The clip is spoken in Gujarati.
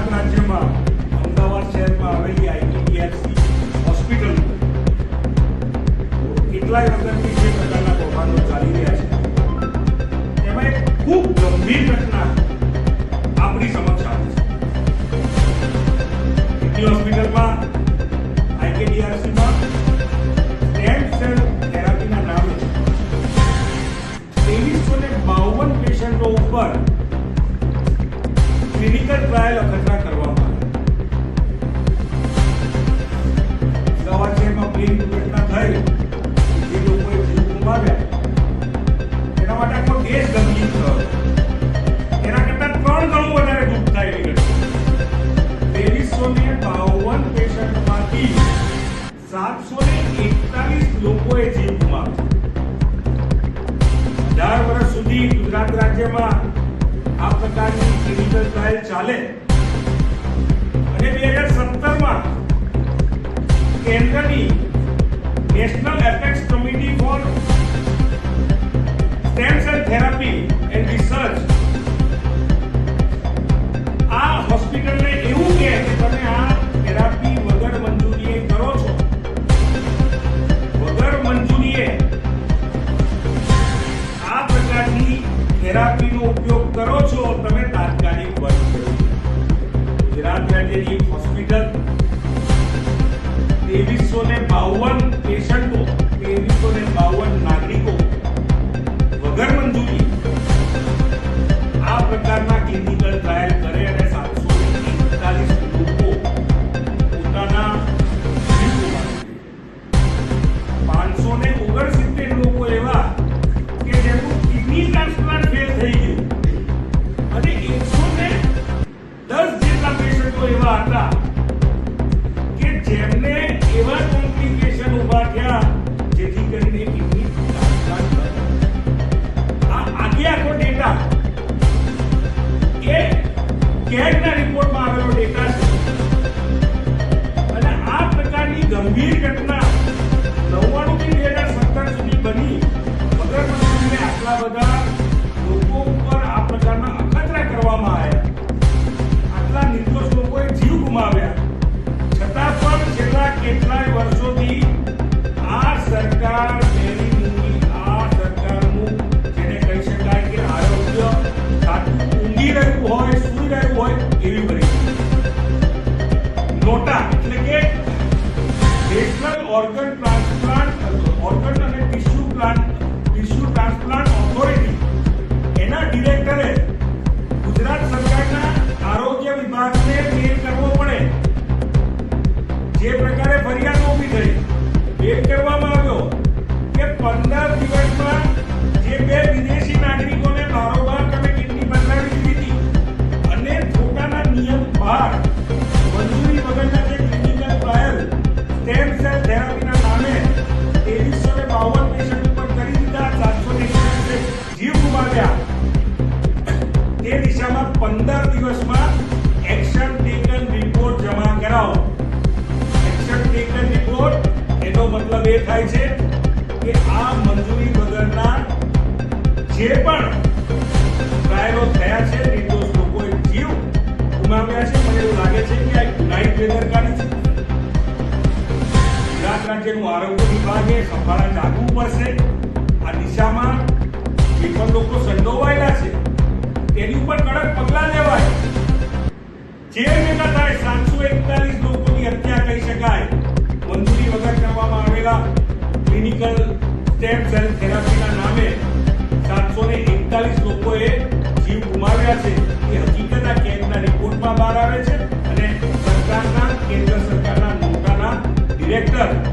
ગુજરાત રાજ્યમાં અમદાવાદ શહેરમાં આવેલી આઈટીડીએફસી હોસ્પિટલ કેટલાય વખતથી જે પ્રકારના કૌભાંડો ચાલી રહ્યા છે, એમાં એક ખૂબ ગંભીર ઘટના આપણી સમક્ષ આવી છે. હોસ્પિટલમાં આઈકેડીઆરસીમાં સ્ટેમ બાવન પેશન્ટો ઉપર ટ્રાયલ અખતરા કરવામાં આવ્યા સવાચેરમાં પ્લેન દુર્ઘટના થઈ. જે લોકોએ જીવ ગુમાવ્યા. એના માટે આખો દેશ ગમગીન થયો એના કરતાં ત્રણ ગણું વધારે દુઃખ થાય એવી ઘટના. ત્રેવીસો ને બાવન પેશન્ટમાંથી સાતસો ને એકતાલીસ લોકોએ જીવ ગુમાવ્યો. અઢાર વર્ષ સુધી ગુજરાત રાજ્યમાં આ પ્રકારની ક્લિનિકલ ટ્રાયલ ચાલે. અને બે હજાર સત્તરમાં કેન્દ્રની national apex committee for stem cell therapy and research. આ હોસ્પિટલને એવું કહે કે તમે આ થેરાપી વગર મંજૂરીએ કરો છો. વગર મંજૂરીએ આ પ્રકારની થેરાપીનો ઉપયોગ કરો છો, તમે બાવન નાગરિકો વગર મંજૂરી આ પ્રકારના ક્લિનિકલ ટ્રાયલ કેગના રિપોર્ટમાં આવેલો ડેટા છે. અને આ પ્રકારની ગંભીર ઘટના ઓર્ગન ટ્રાન્સપ્લાન્ટ ઓર્ગન અને tissue plant tissue transplant authority એના ડિરેક્ટરે ગુજરાત સરકારના આરોગ્ય વિભાગને મેલ કરવો પડે. જે પ્રકારે ફરિયાદ થાય છે કે આ મંજૂરી વગરના જે પણ ટ્રાયલો થયા છે, નિર્દોષ લોકોએ જીવ ગુમાવ્યા છે, મને એવું લાગે છે કે આ ગુનાહિત બેદરકારી છે. ગુજરાત રાજ્યનું આરોગ્ય વિભાગે સંભાળા જાગવું પડશે. આ દિશામાં જે પણ લોકો સંડોવાયેલા છે, તેની ઉપર કડક પગલાં લેવાય. જે ભેગા થાય સાતસો એકતાલીસ લોકોની હત્યા કહી શકાય, મંજૂરી વગર કરવામાં આવેલા ક્લિનિકલ સ્ટેમ સેલ થેરાપીના નામે સાતસો ને એકતાલીસ લોકોએ જીવ ગુમાવ્યા છે. એ હકીકત આ કેમ્પના રિપોર્ટમાં બહાર આવે છે અને સરકારના, કેન્દ્ર સરકારના નોટાના ડિરેક્ટર